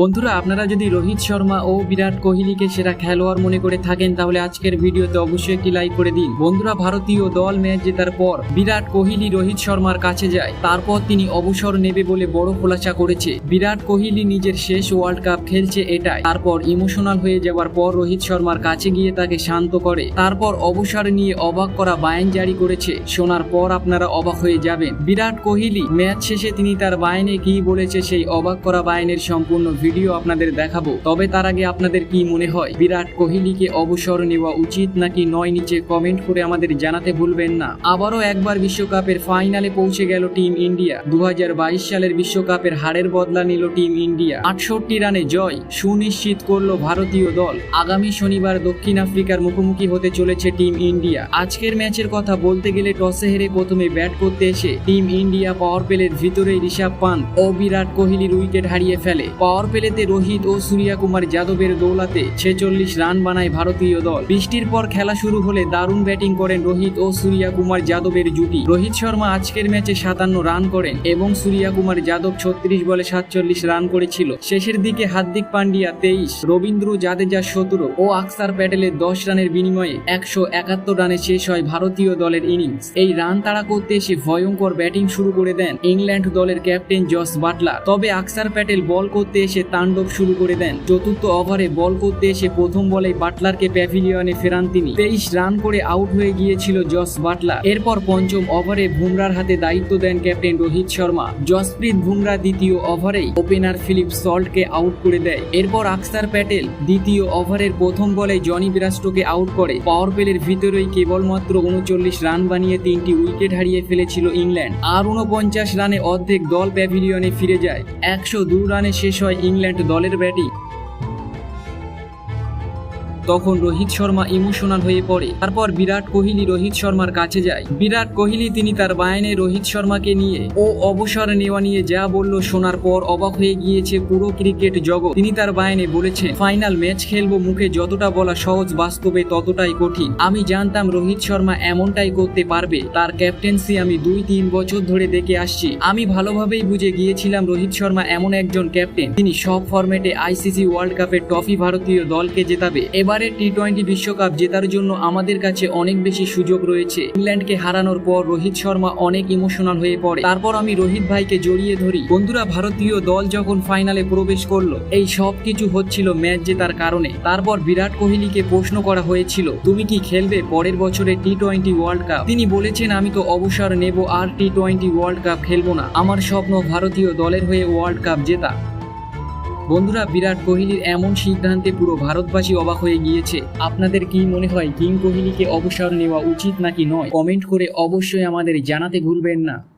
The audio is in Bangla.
বন্ধুরা, আপনারা যদি রোহিত শর্মা ও বিরাট কোহলিকে সেরা খেলোয়াড় মনে করে থাকেন, তাহলে আজকের ভিডিওতে অবশ্যই একটি লাইক করে দিন। বন্ধুরা, ভারতীয় দল ম্যাচ জেতার পর বিরাট কোহলি রোহিত শর্মার কাছে যায়। তারপর তিনি অবসর নেবে বলে বড় খোলাসা করেছে। বিরাট কোহলি নিজের শেষ ওয়ার্ল্ড কাপ খেলছে এটাই। তারপর ইমোশনাল হয়ে যাওয়ার পর রোহিত শর্মার কাছে গিয়ে তাকে শান্ত করে। তারপর অবসর নিয়ে অবাক করা বায়ান জারি করেছে। শোনার পর আপনারা অবাক হয়ে যাবেন। বিরাট কোহলি ম্যাচ শেষে তিনি তার বায়ানে কি বলেছে সেই অবাক করা বায়নের সম্পূর্ণ ভিডিও আপনাদের দেখাবো। তবে তার আগে আপনাদের কি মনে হয়? বিরাট কোহলিকে অবসর নেওয়া উচিত নাকি নয় নিচে কমেন্ট করে আমাদের জানাতে ভুলবেন না। আবারও একবার বিশ্বকাপের ফাইনালে পৌঁছে গেল টিম ইন্ডিয়া। দু হাজার বাইশ সালের বিশ্বকাপের হারের বদলা নিল টিম ইন্ডিয়া। আটষট্টি রানে জয়, সুনিশ্চিত করল ভারতীয় দল। আগামী শনিবার দক্ষিণ আফ্রিকার মুখোমুখি হতে চলেছে টিম ইন্ডিয়া। আজকের ম্যাচের কথা বলতে গেলে টসে হেরে প্রথমে ব্যাট করতে এসে টিম ইন্ডিয়া পাওয়ার প্লের ভিতরে ঋষভ পান্ত ও বিরাট কোহলির উইকেট হারিয়ে ফেলে। পাওয়ার প্লেতে রোহিত ও সূর্যা কুমার যাদবের দৌলাতে ছেচল্লিশ রান বানায় ভারতীয় দল। বৃষ্টির পর খেলা শুরু হলে দারুণ ব্যাটিং করেন রোহিত ও সূর্যা কুমার যাদবের জুটি। রোহিত শর্মা আজকের ম্যাচে সাতান্ন রান করেন এবং সূর্যা কুমার যাদব ছত্রিশ বলে সাতচল্লিশ রান করেছিল। শেষের দিকে হার্দিক পান্ডিয়া তেইশ, রবীন্দ্র জাদেজা সতেরো ও আকসার প্যাটেলের দশ রানের বিনিময়ে একশো একাত্তর রানে শেষ হয় ভারতীয় দলের ইনিংস। এই রান তাড়া করতে এসে ভয়ঙ্কর ব্যাটিং শুরু করে দেন ইংল্যান্ড দলের ক্যাপ্টেন জস বাটলার। তবে আকসার প্যাটেল বল করতে এসে তাণ্ডব শুরু করে দেন। চতুর্থ ওভারে বল করতে এসে প্রথম বলে বাটলারকে প্যাভিলিয়নে ফেরান তিনি। তেইশ রান করে আউট হয়ে গিয়েছিল জস বাটলার। এরপর পঞ্চম ওভারে বুমরার হাতে দায়িত্ব দেন ক্যাপ্টেন রোহিত শর্মা। জসপ্রীত বুমরা দ্বিতীয় ওভারেই ওপেনার ফিলিপ সল্টকে আউট করে দেয়। এরপর আকসার প্যাটেল দ্বিতীয় ওভারের প্রথম বলে জনি বিরাস্টোকে আউট করে। পাওয়ার প্লের ভিতরেই কেবলমাত্র উনচল্লিশ রান বানিয়ে তিনটি উইকেট হারিয়ে ফেলেছিল ইংল্যান্ড। আর উনপঞ্চাশ রানে অর্ধেক দল প্যাভিলিয়নে ফিরে যায়। একশো দু রানে শেষ হয় ইংল্যান্ড দলের ব্যাটিং। তখন রোহিত শর্মা ইমোশনাল হয়ে পড়ে। তারপর বিরাট কোহলি রোহিত শর্মার কাছে যায়। বিরাট কোহলি তিনি তার বায়ানে রোহিত শর্মাকে নিয়ে ও অবসর নেওয়া নিয়ে যা বলল শোনার পর অবাক হয়ে গিয়েছে পুরো ক্রিকেট জগৎ। তিনি তার বায়ানে বলেছেন, ফাইনাল ম্যাচ খেলব মুখে যতটা বলা সহজ বাস্তবে ততটাই কঠিন। আমি জানতাম রোহিত শর্মা এমনটাই করতে পারবে। তার ক্যাপ্টেন্সি আমি দুই তিন বছর ধরে দেখে আসছি। আমি ভালোভাবেই বুঝে গিয়েছিলাম রোহিত শর্মা এমন একজন ক্যাপ্টেন। তিনি সব ফরম্যাটে আইসিসি ওয়ার্ল্ড কাপের ট্রফি ভারতীয় দলকে জেতাবে। এবারে টি টোয়েন্টি বিশ্বকাপ জেতার জন্য আমাদের কাছে অনেক বেশি সুযোগ রয়েছে। ইংল্যান্ডকে হারানোর পর রোহিত শর্মা অনেক ইমোশনাল হয়ে পড়ে। তারপর আমি রোহিত ভাইকে জড়িয়ে ধরি। বন্ধুরা, ভারতীয় দল যখন ফাইনালে প্রবেশ করল, এই সব কিছু হচ্ছিল ম্যাচ জেতার কারণে। তারপর বিরাট কোহলিকে প্রশ্ন করা হয়েছিল, তুমি কি খেলবে পরের বছরে টি টোয়েন্টি ওয়ার্ল্ড কাপ? তিনি বলেছেন, আমি তো অবসর নেব, আর টি টোয়েন্টি ওয়ার্ল্ড কাপ খেলব না। আমার স্বপ্ন ভারতীয় দলের হয়ে ওয়ার্ল্ড কাপ জেতা। বন্ধুরা, বিরাট কোহলির এমন সিদ্ধান্তে পুরো ভারতবাসী অবাক হয়ে গিয়েছে। আপনাদের কি মনে হয়, কিং কোহলিকে অবসর নেওয়া উচিত নাকি নয়? কমেন্ট করে অবশ্যই আমাদের জানাতে ভুলবেন না।